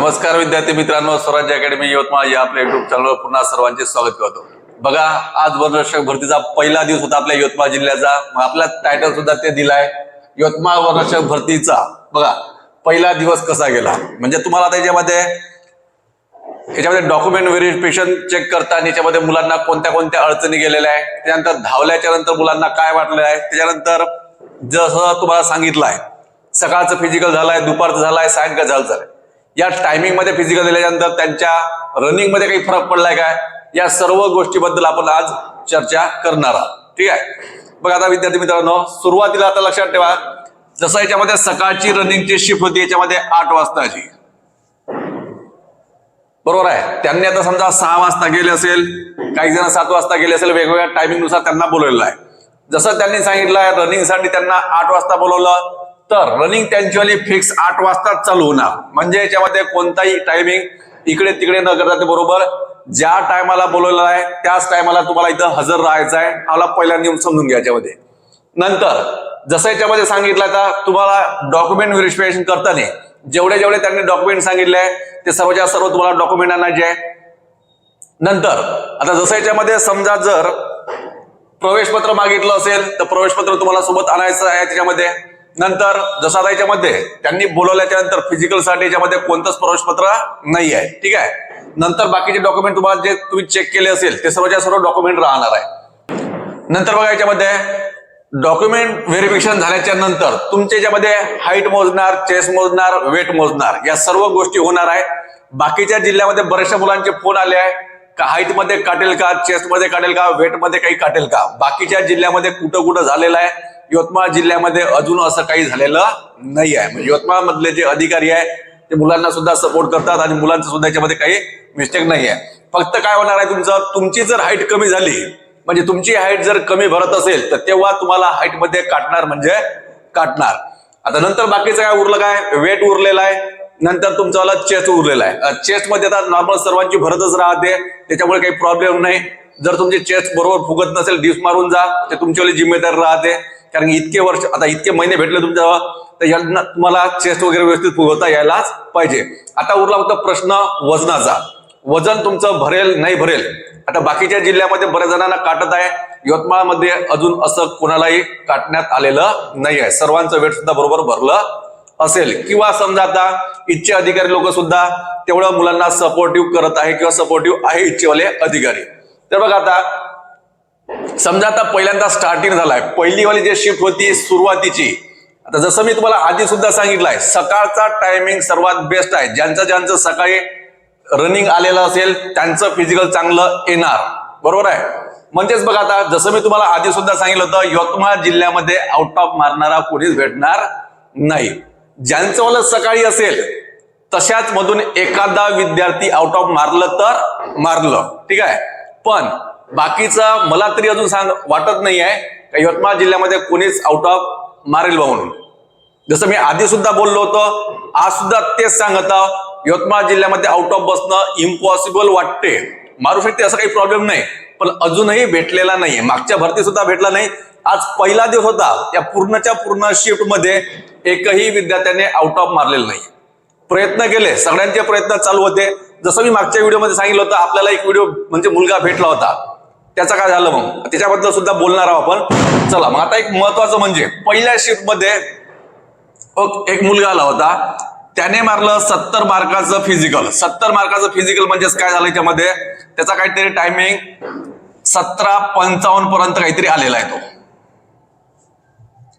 नमस्कार विद्यार्थी मित्रांनो स्वराज्य अकॅडमी यवतमाळ या आपल्या युट्यूब चॅनलवर पुन्हा सर्वांचे स्वागत करतो. बघा आज वनरक्षक भरतीचा पहिला दिवस होता आपल्या यवतमाळ जिल्ह्याचा. मग आपला टायटल सुद्धा ते दिलाय यवतमाळ वनरक्षक भरतीचा. बघा पहिला दिवस कसा गेला? म्हणजे तुम्हाला त्याच्यामध्ये याच्यामध्ये डॉक्युमेंट व्हेरिफिकेशन चेक करताना याच्यामध्ये मुलांना कोणत्या कोणत्या अडचणी गेलेल्या आहे त्यानंतर धावल्याच्या नंतर मुलांना काय वाटलेलं आहे त्याच्यानंतर जसं तुम्हाला सांगितलं आहे सकाळचं फिजिकल झालंय दुपारचं झालंय सायंकाळ झालं या टायमिंगमध्ये फिजिकल दिल्यानंतर त्यांच्या रनिंगमध्ये काही फरक पडलाय काय? या सर्व गोष्टीबद्दल आपण आज चर्चा करणार आहोत. ठीक आहे? बघा आता विद्यार्थी मित्रांनो सुरुवातीला आता लक्षात ठेवा. जसं याच्यामध्ये सकाळची रनिंगची शिफ्ट होती याच्यामध्ये आठ वाजताची. बरोबर आहे? त्यांनी आता समजा सहा वाजता गेले असेल काही जण सात वाजता गेले असेल वेगवेगळ्या टायमिंगनुसार त्यांना बोलवलेलं आहे. जसं त्यांनी सांगितलं आहे रनिंगसाठी त्यांना आठ वाजता बोलवलं तर रनिंग त्यांची फिक्स आठ वाजताच चालू होणार. म्हणजे याच्यामध्ये कोणताही टायमिंग इकडे तिकडे न करता ते बरोबर ज्या टायमाला बोलवलेला आहे त्याच टायमाला तुम्हाला इथं हजर राहायचं आहे. आला पहिला नियम समजून घ्या याच्यामध्ये. नंतर जसं याच्यामध्ये सांगितलं तर तुम्हाला डॉक्युमेंट व्हेरिफिकेशन करताना जेवढे जेवढे त्यांनी डॉक्युमेंट सांगितले आहे ते सर्वच्या सर्व तुम्हाला डॉक्युमेंट आणायचे आहे. नंतर आता जसं याच्यामध्ये समजा जर प्रवेशपत्र मागितलं असेल तर प्रवेशपत्र तुम्हाला सोबत आणायचं आहे त्याच्यामध्ये. नंतर जसा आता याच्यामध्ये त्यांनी बोलवल्याच्या नंतर फिजिकलसाठी याच्यामध्ये कोणतंच प्रवेशपत्र नाही आहे. ठीक आहे? नंतर बाकीचे डॉक्युमेंट तुम्हाला जे तुम्ही चेक केले असेल ते सर्वच्या सर्व डॉक्युमेंट राहणार आहे. नंतर बघा याच्यामध्ये डॉक्युमेंट व्हेरिफिकेशन झाल्याच्यानंतर तुमच्या याच्यामध्ये हाईट मोजणार चेस्ट मोजणार वेट मोजणार या सर्व गोष्टी होणार आहे. बाकीच्या जिल्ह्यामध्ये बऱ्याचशा मुलांचे फोन आले आहे. का हाईटमध्ये काटेल का चेस्टमध्ये काटेल का वेटमध्ये काही काटेल का? बाकीच्या जिल्ह्यामध्ये कुठं कुठं झालेलं आहे. यवतमाळ जिल्ह्यामध्ये अजून असं काही झालेलं नाही आहे म्हणजे यवतमाळ मधले जे अधिकारी आहे ते मुलांना सुद्धा सपोर्ट करतात आणि मुलांचं सुद्धा याच्यामध्ये काही मिस्टेक नाही आहे फक्त काय होणार आहे तुमचं? तुमची जर हाईट कमी झाली म्हणजे तुमची हाईट जर कमी भरत असेल तर तेव्हा तुम्हाला हाईटमध्ये काटणार म्हणजे काटणार. आता नंतर बाकीचं काय उरलं काय? वेट उरलेलं आहे. नंतर तुमचा चेस्ट उरलेला आहे. चेस्टमध्ये आता नॉर्मल सर्वांची भरतच राहते. त्याच्यामुळे काही प्रॉब्लेम नाही. जर तुमची चेस्ट बरोबर फुगत नसेल डिस मारून जा ते तुमच्यावर जिम्मेदार राहते. कारण इतके वर्ष आता इतके महिने भेटले तुमच्या तर यांना तुम्हाला चेस्ट वगैरे व्यवस्थित फुगवता यायलाच पाहिजे. आता उरला फक्त प्रश्न वजनाचा. वजन तुमचं भरेल नाही भरेल. आता बाकीच्या जिल्ह्यामध्ये बऱ्याच जणांना काटत आहे. यवतमाळमध्ये अजून असं कोणालाही काटण्यात आलेलं नाही आहे सर्वांचं वेट सुद्धा बरोबर भरलं असेल. किंवा समजा आता इच्छे अधिकारी लोक सुद्धा तेवढं मुलांना सपोर्टिव्ह करत आहे किंवा सपोर्टिव्ह आहे इच्छेवाले अधिकारी. तर बघा आता समजा आता पहिल्यांदा स्टार्टिंग झालाय. पहिलीवाली जे शिफ्ट होती सुरुवातीची. आता जसं मी तुम्हाला आधी सुद्धा सांगितलंय सकाळचा टायमिंग सर्वात बेस्ट आहे. ज्यांचं ज्यांचं सकाळी रनिंग आलेलं असेल त्यांचं फिजिकल चांगलं येणार. बरोबर आहे? म्हणजेच बघा आता जसं मी तुम्हाला आधी सुद्धा सांगितलं होतं यवतमाळ जिल्ह्यामध्ये आउट ऑफ मारणारा कोणीच भेटणार नाही. ज्यांचं वाला सकाळी असेल तशाच मधून एखादा विद्यार्थी आउट ऑफ मारलं तर मारलं. ठीक आहे? पण बाकीचं मला तरी अजून सांग वाटत नाही आहे का यवतमाळ जिल्ह्यामध्ये कोणीच आउट ऑफ मारेल बा म्हणून. जसं मी आधी सुद्धा बोललो होतो आज सुद्धा तेच सांगत यवतमाळ जिल्ह्यामध्ये आउट ऑफ बसणं इम्पॉसिबल वाटते. मारू शकते असा काही प्रॉब्लेम नाही. पण अजूनही भेटलेला नाही. मागच्या भरती सुद्धा भेटला नाही. आज पहिला दिवस होता. या पूर्णच्या पूर्ण शिफ्टमध्ये एकही विद्यार्थ्याने आउट ऑफ मारलेलं नाही. प्रयत्न केले. सगळ्यांचे प्रयत्न चालू होते. जसं मी मागच्या व्हिडिओमध्ये सांगितलं होतं आपल्याला एक व्हिडिओ म्हणजे मुलगा भेटला होता. त्याचं काय झालं मग? त्याच्याबद्दल सुद्धा बोलणार आहोत आपण. चला मग आता एक महत्वाचं म्हणजे पहिल्या शिफ्टमध्ये एक मुलगा आला होता. त्याने मारलं सत्तर मार्काचं फिजिकल सत्तर मार्काचं फिजिकल म्हणजेच काय झालं त्यामध्ये त्याचा काहीतरी टायमिंग सतरा पंचावन्न पर्यंत काहीतरी आलेला आहे तो.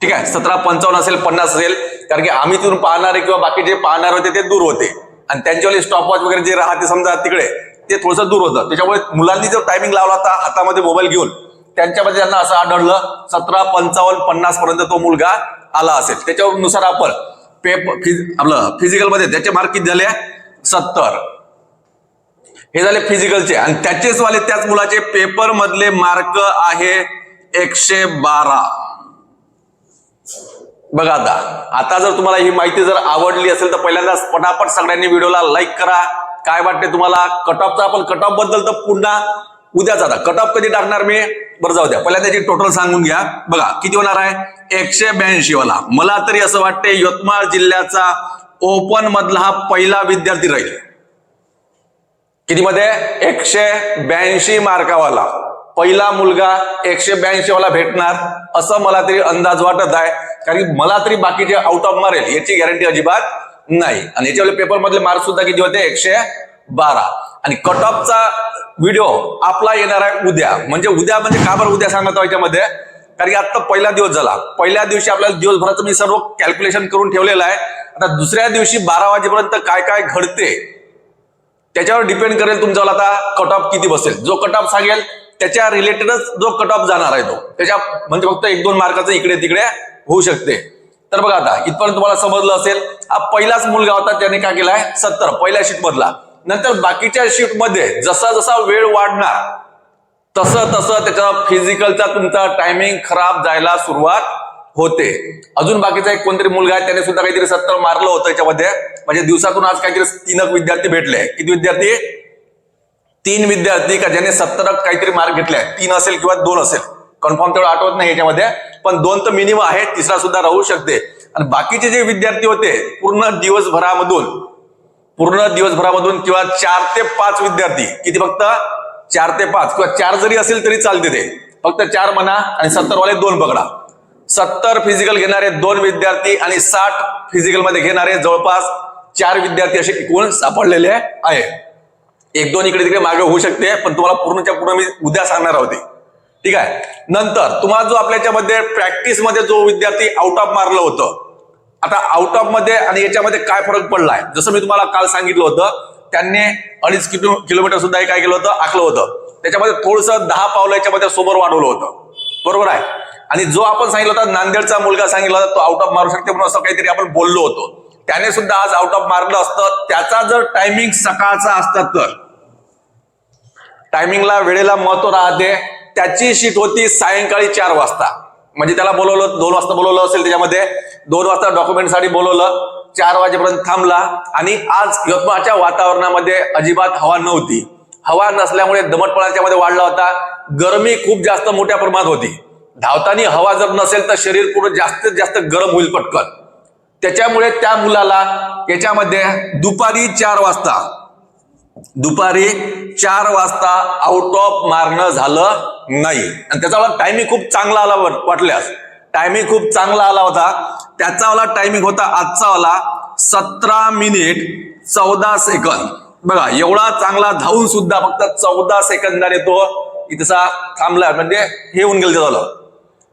ठीक आहे? सतरा पंचावन्न असेल पन्नास असेल कारण की आम्ही तिथून पाहणारे किंवा बाकी जे पाहणार होते ते दूर होते. आणि त्यांच्यावाले स्टॉपवॉच वगैरे जे राहते समजा तिकडे ते थोडंसं दूर होतं. त्याच्यामुळे मुलांनी जो टायमिंग लावला होता हातामध्ये मोबाईल घेऊन त्यांच्यामध्ये त्यांना असं आढळलं सतरा पंचावन्न पन्नास पर्यंत तो मुलगा आला असेल. त्याच्यानुसार आपण पेपर आपलं फिजिकलमध्ये त्याचे मार्क किती झाले? सत्तर. हे झाले फिजिकलचे आणि त्याचेच वाले त्याच मुलाचे पेपर मधले मार्क आहे एकशे बारा. बघा आता. आता जर तुम्हाला ही माहिती जर आवडली असेल तर पहिल्यांदा पटापट सगळ्यांनी व्हिडिओला लाईक करा. काय वाटते तुम्हाला? कट ऑफचा आपण कट ऑफबद्दल तर पुन्हा उद्याच आता. कट ऑफ कधी टाकणार मी? बरं जाऊ द्या. पहिल्या त्याची टोटल सांगून घ्या. बघा किती होणार आहे? एकशे ब्याऐंशी वाला. मला तरी असं वाटते यवतमाळ जिल्ह्याचा ओपन मधला हा पहिला विद्यार्थी राहील. किती मध्ये एकशे ब्याऐंशी मार्कावाला. पहिला मुलगा एकशे ब्याऐंशी वाला भेटणार. असं मला तरी अंदाज वाटत आहे. कारण मला तरी बाकीचे आउट ऑफ मारेल. याची गॅरंटी अजिबात नाही. आणि याच्यावर पेपर मधले मार्क सुद्धा किती होते? एकशे बारा. आणि कट ऑफचा व्हिडिओ आपला येणार आहे उद्या. म्हणजे उद्या म्हणजे का बरं उद्या सांगतो याच्यामध्ये? कारण की आता पहिला दिवस झाला. पहिल्या दिवशी आपल्याला दिवसभराचं मी सर्व कॅल्क्युलेशन करून ठेवलेलं आहे. आता दुसऱ्या दिवशी बारा वाजेपर्यंत काय काय घडते? त्याच्यावर डिपेंड करेल तुमच्यावर आता कट ऑफ किती बसेल. जो कट ऑफ सांगेल त्याच्या रिलेटेडच जो कट ऑफ जाणार आहे तो. त्याच्या म्हणजे फक्त एक दोन मार्काचं इकडे तिकडे होऊ शकते. तर बघा आता इथपर्यंत तुम्हाला समजलं असेल हा पहिलाच मुलगा होता त्याने काय केलाय? सत्तर पहिल्या शीट मधला. नंतर बाकीच्या शीटमध्ये जसा जसा वेळ वाढणार तसं तसं त्याचा फिजिकलचा तुमचा टायमिंग खराब जायला सुरुवात होते. अजून बाकीचा एक कोणतरी मुलगा आहे त्याने सुद्धा काहीतरी सत्तर मारलं होतं याच्यामध्ये. म्हणजे दिवसातून आज काहीतरी तीनक विद्यार्थी भेटले. किती विद्यार्थी? तीन विद्यार्थी का ज्याने सत्तर काहीतरी मार्क घेतले तीन असेल किंवा दोन असेल. कन्फर्म तेवढं आठवत नाही याच्यामध्ये. पण दोन तर मिनिमम आहे तिसरा सुद्धा राहू शकते. आणि बाकीचे जे विद्यार्थी होते पूर्ण दिवसभरामधून पूर्ण दिवसभरामधून किंवा चार ते पाच विद्यार्थी किती फक्त? चार ते पाच किंवा चार जरी असेल तरी चालते ते. फक्त चार म्हणा आणि सत्तर वाले दोन पकडा. सत्तर फिजिकल घेणारे दोन विद्यार्थी आणि साठ फिजिकलमध्ये घेणारे जवळपास चार विद्यार्थी असे एकूण सापडलेले आहे. एक दोन इकडे तिकडे मागे होऊ शकते पण तुम्हाला पूर्णच्या पूर्ण मी उद्या सांगणार आहोत ठीक आहे? नंतर तुम्हाला जो आपल्या याच्यामध्ये प्रॅक्टिसमध्ये जो विद्यार्थी आउट ऑफ मारलं होतं आता आउट ऑफमध्ये आणि याच्यामध्ये काय फरक पडलाय? जसं मी तुम्हाला काल सांगितलं होतं त्यांनी अडीच किलो किलोमीटर सुद्धा हे काय केलं होतं? आखलं होतं. त्याच्यामध्ये थोडस दहा पावलं याच्यामध्ये सोबर वाढवलं होतं. बरोबर आहे? आणि जो आपण सांगितलं होता नांदेडचा मुलगा सांगितला होता तो आउट ऑफ मारू शकते म्हणून असं काहीतरी आपण बोललो होतो. त्याने सुद्धा आज आउट ऑफ मारलं असतं. त्याचा जर टायमिंग सकाळचा असतात तर. टायमिंगला वेळेला महत्त्व राहते. त्याची शीट होती सायंकाळी चार वाजता. म्हणजे त्याला बोलवलं दोन वाजता बोलवलं असेल त्याच्यामध्ये दोन वाजता डॉक्युमेंटसाठी बोलवलं चार वाजेपर्यंत थांबला आणि आज यवतमाळच्या वातावरणामध्ये अजिबात हवा नव्हती. हवा नसल्यामुळे दमटपणाच्या मध्ये वाढला होता. गरमी खूप जास्त मोठ्या प्रमाणात होती. धावताना हवा जर नसेल तर शरीर पूर्ण जास्तीत जास्त गरम होईल पटकन. त्याच्यामुळे त्या मुलाला याच्यामध्ये दुपारी चार वाजता दुपारी चार वाजता आउट ऑफ मारणं झालं नाही. आणि त्याचा मला टायमिंग खूप चांगला आला वाटल्यास. टायमिंग खूप चांगला आला होता. त्याचा वाला टायमिंग होता आजचा वाला सतरा मिनिट चौदा सेकंद बघा एवढा चांगला धावून सुद्धा फक्त चौदा सेकंदाने तो इथसा थांबला. म्हणजे हे होऊन गेलं झालं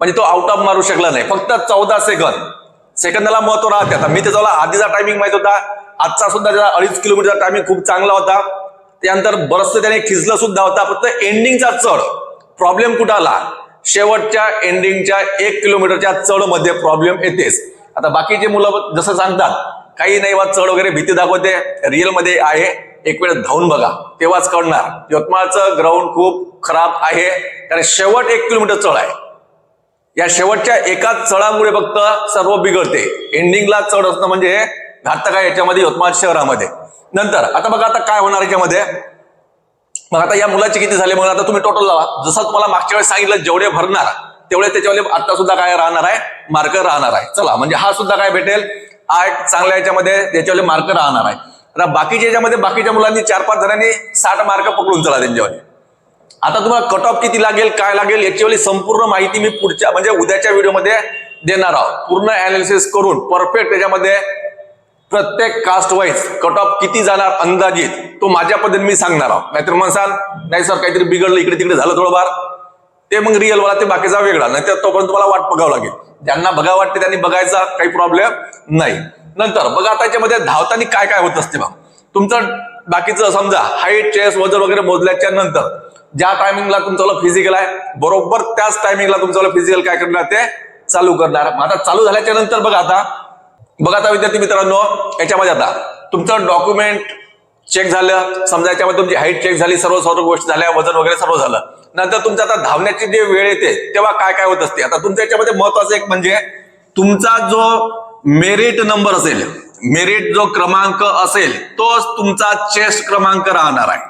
म्हणजे तो आउट ऑफ मारू शकला नाही. फक्त चौदा सेकंद सेकंदाला महत्त्व राहते. आता मी त्याचा आधीचा टायमिंग माहीत होता. आजचा सुद्धा त्याचा अडीच किलोमीटरचा टायमिंग खूप चांगला होता. त्यानंतर बरंचसं त्याने खिचलं सुद्धा होता. फक्त एंडिंगचा चढ. प्रॉब्लेम कुठं आला? शेवटच्या एंडिंगच्या एक किलोमीटरच्या चढमध्ये प्रॉब्लेम येतेच. आता बाकीचे मुलं जसं सांगतात काही नाही वा चढ वगैरे भीती दाखवते. रिअलमध्ये आहे. एक वेळ धावून बघा. तेव्हाच कळणार. यवतमाळचं ग्राउंड खूप खराब आहे. कारण शेवट एक किलोमीटर चढ आहे. या शेवटच्या एका चढामुळे फक्त सर्व बिघडते. एंडिंगला चढ असणं म्हणजे घातक आहे याच्यामध्ये यवतमाळ शहरामध्ये. नंतर आता बघा आता काय होणार याच्यामध्ये? मग आता या मुलाचे किती झाले? मग आता तुम्ही टोटल लावा. जसं तुम्हाला मागच्या वेळेस सांगितलं जेवढे भरणार तेवढे त्याच्यावर आता सुद्धा काय राहणार आहे? मार्कर राहणार आहे. चला म्हणजे हा सुद्धा काय भेटेल? आठ चांगल्या याच्यामध्ये त्याच्यावर मार्क राहणार आहे. आता बाकीच्या याच्यामध्ये बाकीच्या मुलांनी चार पाच जणांनी साठ मार्क पकडून चला त्यांच्यावर आता तुम्हाला कट ऑफ किती लागेल काय लागेल याच्यावाली संपूर्ण माहिती मी पुढच्या म्हणजे उद्याच्या व्हिडिओमध्ये देणार आहोत. पूर्ण अनालिसिस करून परफेक्ट त्याच्यामध्ये प्रत्येक कास्ट वाईज कट ऑफ किती जाणार अंदाजित तो माझ्या पद्धतीने मी सांगणार आहोत. नाहीतर म्हणसाल नाही सर काहीतरी बिघडलं इकडे तिकडे झालं थोडंफार. ते मग रिअल वाला ते बाकीचा वेगळा. नाही तर तोपर्यंत तुम्हाला वाट बघावं लागेल. ज्यांना बघा वाटते त्यांनी बघायचा काही प्रॉब्लेम नाही. नंतर बघा आता याच्यामध्ये धावताना काय काय होत असते मग तुमचं बाकीचं समजा हाईट चेस वजन वगैरे मोजल्याच्या नंतर ज्या टायमिंगला तुमचं फिजिकल आहे बरोबर त्याच टायमिंगला तुमचं फिजिकल काय करणार ते? चालू करणार. मग आता चालू झाल्याच्यानंतर बघा आता बघा आता विद्यार्थी मित्रांनो याच्यामध्ये आता तुमचं डॉक्युमेंट चेक झालं समजा याच्यामध्ये तुमची हाईट चेक झाली सर्व सर्व गोष्टी झाल्या वजन वगैरे सर्व झालं. नंतर तुमचं आता धावण्याची जे वेळ येते तेव्हा काय काय होत असते? आता तुमच्या याच्यामध्ये महत्वाचं एक म्हणजे तुमचा जो मेरिट नंबर असेल मेरिट जो क्रमांक असेल तोच तुमचा चेस्ट क्रमांक राहणार आहे.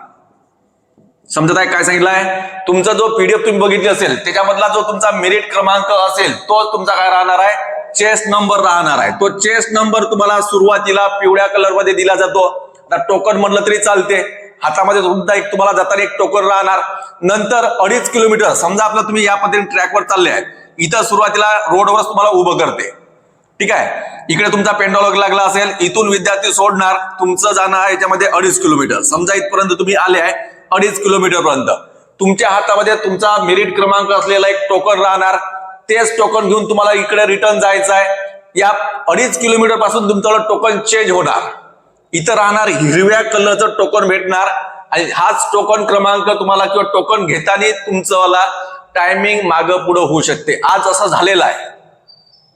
समजत आहे काय सांगितलंय? तुमचा जो पीडीएफ तुम्ही बघितली असेल त्याच्यामधला जो तुमचा मेरिट क्रमांक असेल तोच तुमचा काय राहणार आहे? चेस नंबर राहणार आहे. तो चेस नंबर तुम्हाला सुरुवातीला पिवळ्या कलरमध्ये दिला जातो. आता टोकन म्हणलं तरी चालते. हातामध्ये सुद्धा एक तुम्हाला जाताना एक टोकन राहणार. नंतर अडीच किलोमीटर समजा आपलं तुम्ही या पद्धतीने ट्रॅकवर चालले आहे. इथं सुरुवातीला रोडवरच तुम्हाला उभं करते. ठीक आहे? इकडे तुमचा पेंडॉलॉग लागला असेल. इथून विद्यार्थी सोडणार. तुमचं जाणं आहे याच्यामध्ये अडीच किलोमीटर समजा इथपर्यंत तुम्ही आले आहे अडीच किलोमीटर पर्यंत. तुमच्या हातामध्ये तुमचा मेरिट क्रमांक असलेला एक टोकन राहणार. तेच टोकन घेऊन तुम्हाला इकडे रिटर्न जायचं आहे या अडीच किलोमीटरपासून तुमचं टोकन चेंज होणार. इथं राहणार हिरव्या कलरचं टोकन भेटणार. आणि हाच टोकन क्रमांक तुम्हाला किंवा टोकन घेताना तुमचंवाला टायमिंग माग पुढं होऊ शकते. आज असं झालेलं आहे.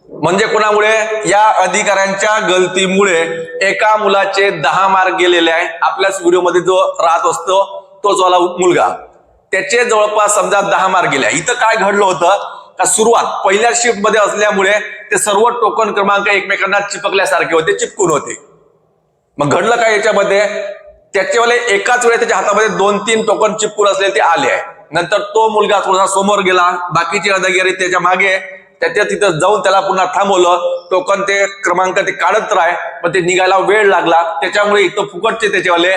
म्हणजे कोणामुळे? या अधिकाऱ्यांच्या गलतीमुळे एका मुलाचे दहा मार्क गेलेले आहे. आपल्याच व्हिडिओमध्ये जो राहत असतो तोच वाला मुलगा. त्याचे जवळपास समजा दहा मार्क गेले आहे. इथं काय घडलं होतं? सुरुवात पहिल्या शिफ्टमध्ये असल्यामुळे ते सर्व टोकन क्रमांक एकमेकांना चिपकल्यासारखे होते चिपकून होते. मग घडलं काय याच्यामध्ये? त्याच्यावाले एकाच वेळेस त्याच्या हातामध्ये दोन तीन टोकन चिपकून असले ते आले आहे. नंतर तो मुलगा थोडासा समोर गेला बाकीचे अदागिरी त्याच्यामागे. त्याच्या तिथं जाऊन त्याला पुन्हा थांबवलं. टोकन ते क्रमांक ते काढत राह पण ते निघायला वेळ लागला. त्याच्यामुळे इथं फुकटचे त्याच्यावाले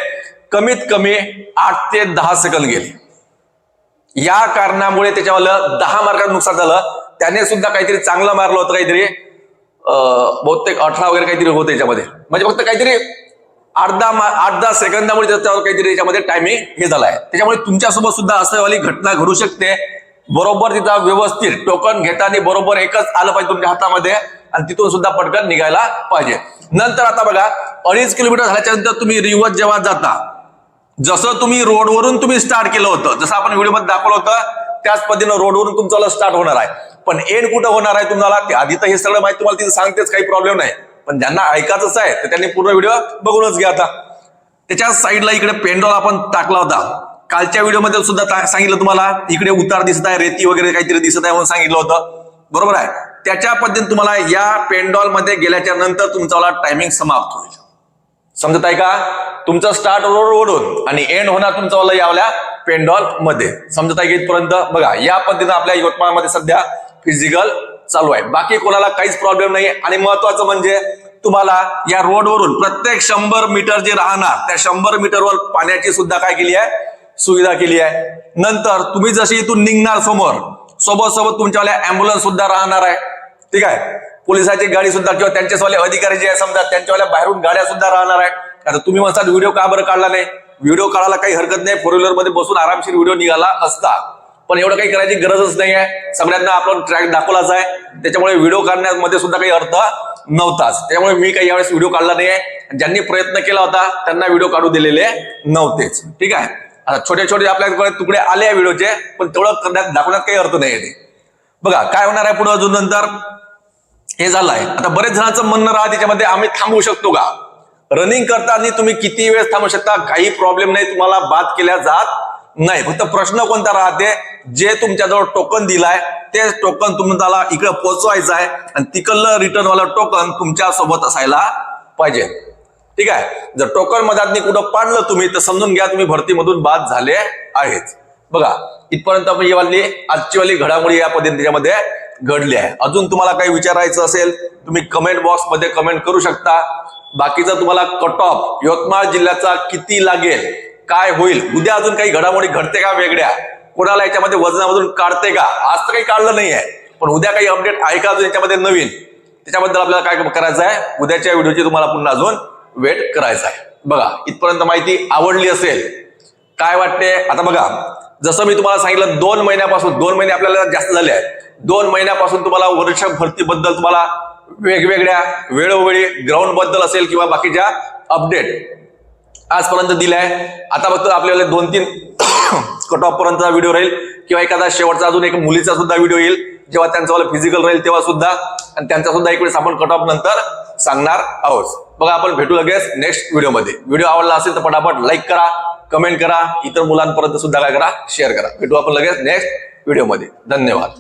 कमीत कमी आठ ते दहा सेकंद गेले. या कारणामुळे त्याच्यावालं दहा मार्कात नुकसान झालं. त्याने सुद्धा काहीतरी चांगलं मारलं होतं काहीतरी. बहुतेक अठरा वगैरे काहीतरी होतं याच्यामध्ये. म्हणजे फक्त काहीतरी अर्धा आठ दहा सेकंदामुळे त्याच्यावर काहीतरी याच्यामध्ये टायमिंग हे झालाय त्याच्यामुळे तुमच्यासोबत सुद्धा असं वाली घटना घडू शकते. बरोबर तिचा व्यवस्थित टोकन घेताना बरोबर एकच आलं पाहिजे तुमच्या हातामध्ये आणि तिथून सुद्धा पटकन निघायला पाहिजे. नंतर आता बघा अडीच किलोमीटर झाल्याच्यानंतर तुम्ही रिवर्स जेव्हा जाता जसं तुम्ही रोडवरून तुम्ही स्टार्ट केलं होतं जसं आपण व्हिडिओमध्ये दाखवलं होतं त्याच पद्धतीनं रोडवरून तुमचं स्टार्ट होणार आहे. पण एंड कुठं होणार आहे तुम्हाला? आधी तर हे सगळं माहिती तुम्हाला तिथे सांगतेच काही प्रॉब्लेम नाही. पण ज्यांना ऐकायचंच आहे तर त्यांनी पूर्ण व्हिडिओ बघूनच घ्या आता. त्याच्या साईडला इकडे पेंडॉल आपण टाकला होता. कालच्या व्हिडिओमध्ये सुद्धा सांगितलं तुम्हाला इकडे उतार दिसत आहे रेती वगैरे काहीतरी दिसत आहे म्हणून सांगितलं होतं. बरोबर आहे? त्याच्या पद्धतीने तुम्हाला या पेंडॉलमध्ये गेल्याच्यानंतर तुमचा टायमिंग समाप्त होईल. समजत आहे का? तुमचं स्टार्ट रोडवरून ओढून आणि एंड होणार तुमचं वाला यावल्या पेंडॉलमध्ये. समजत आहे की इथपर्यंत? बघा या पद्धतीनं आपल्या यवतमाळमध्ये सध्या फिजिकल चालू आहे. बाकी कोणाला काहीच प्रॉब्लेम नाही. आणि महत्वाचं म्हणजे तुम्हाला या रोडवरून प्रत्येक शंभर मीटर जे राहणार त्या शंभर मीटरवर पाण्याची सुद्धा काय केली आहे? सुविधा केली आहे. नंतर तुम्ही जशी इथून निघणार समोर सोबत सोबत तुमच्यावाल्या अँब्युलन्स सुद्धा राहणार आहे. ठीक आहे? पोलिसाची गाडी सुद्धा किंवा त्यांच्यावाले अधिकारी जे आहे समजा त्यांच्यावाल्या बाहेरून गाड्या सुद्धा राहणार आहे आता तुम्ही म्हणतात व्हिडिओ का बरं काढला नाही? व्हिडिओ काढायला काही हरकत नाही. फोर व्हीलरमध्ये बसून आरामशीर व्हिडिओ निघाला असता. पण एवढं काही करायची गरजच नाही आहे सगळ्यांना आपण ट्रॅक दाखवलाच आहे. त्याच्यामुळे व्हिडिओ काढण्यामध्ये सुद्धा काही अर्थ नव्हताच. त्यामुळे मी काही यावेळेस व्हिडिओ काढला नाही आहे ज्यांनी प्रयत्न केला होता त्यांना व्हिडिओ काढू दिलेले नव्हतेच. ठीक आहे? आता छोटे छोटे आपल्याकडे तुकडे आले आहे व्हिडिओचे पण तेवढं करण्यात दाखवण्यात काही अर्थ नाही आहे ते. बघा काय होणार आहे पुढे अजून नंतर? हे झालं आहे आता बरेच जणांचं म्हणणं राहा त्याच्यामध्ये आम्ही थांबवू शकतो का? रनिंग करताना तुम्ही किती वेळ थांबू शकता? काही प्रॉब्लेम नाही तुम्हाला बाद केल्या जात नाही. फक्त प्रश्न कोणता राहते? जे तुमच्याजवळ टोकन दिलाय ते टोकन तुम्हाला इकडे पोहोचवायचं आहे आणि तिकडलं रिटर्न वाला टोकन तुमच्यासोबत असायला पाहिजे. ठीक आहे? जर टोकन मधात कुठं पाडलं तुम्ही तर समजून घ्या तुम्ही भरतीमधून बाद झाले आहेत. बघा इथपर्यंत आपण ही वाली आजची वाली घडामोडी या पद्धतीने त्याच्यामध्ये घडले आहे. अजून तुम्हाला काही विचारायचं असेल तुम्ही कमेंट बॉक्समध्ये कमेंट करू शकता. बाकीचा तुम्हाला कट ऑफ यवतमाळ जिल्ह्याचा किती लागेल काय होईल? उद्या अजून काही घडामोडी घडते का वेगळ्या? कोणाला याच्यामध्ये वजनामधून काढते का? आज तर काही काढलं नाही आहे पण उद्या काही अपडेट आहे का अजून याच्यामध्ये नवीन? त्याच्याबद्दल आपल्याला काय करायचं आहे? उद्याच्या व्हिडिओची तुम्हाला पुन्हा अजून वेट करायचा आहे. बघा इथपर्यंत माहिती आवडली असेल काय वाटते? आता बघा जसं मी तुम्हाला सांगितलं दोन महिन्यापासून दोन महिने आपल्याला जास्त झाले आहेत. दोन महिन्यापासून तुम्हाला वर्ष भरतीबद्दल तुम्हाला वेगवेगळ्या वेळोवेळी ग्राउंडबद्दल असेल किंवा बाकीच्या अपडेट आजपर्यंत दिलाय आता फक्त आपल्याला दोन तीन कट ऑफ पर्यंतचा व्हिडिओ राहील किंवा एखादा शेवटचा अजून एक मुलीचा सुद्धा व्हिडिओ येईल. जेव्हा त्यांचा फिजिकल राहील तेव्हा सुद्धा आणि त्यांचा सुद्धा एक वेळेस आपण कट ऑफ नंतर सांगणार आहोत. बघा आपण भेटू लगेच नेक्स्ट व्हिडिओमध्ये व्हिडिओ आवडला असेल तर पटापट लाईक करा. कमेंट करा इतर मुलांपर्यंत सुद्धा काय करा शेअर करा. भेटू आपण लगेच नेक्स्ट व्हिडिओमध्ये धन्यवाद.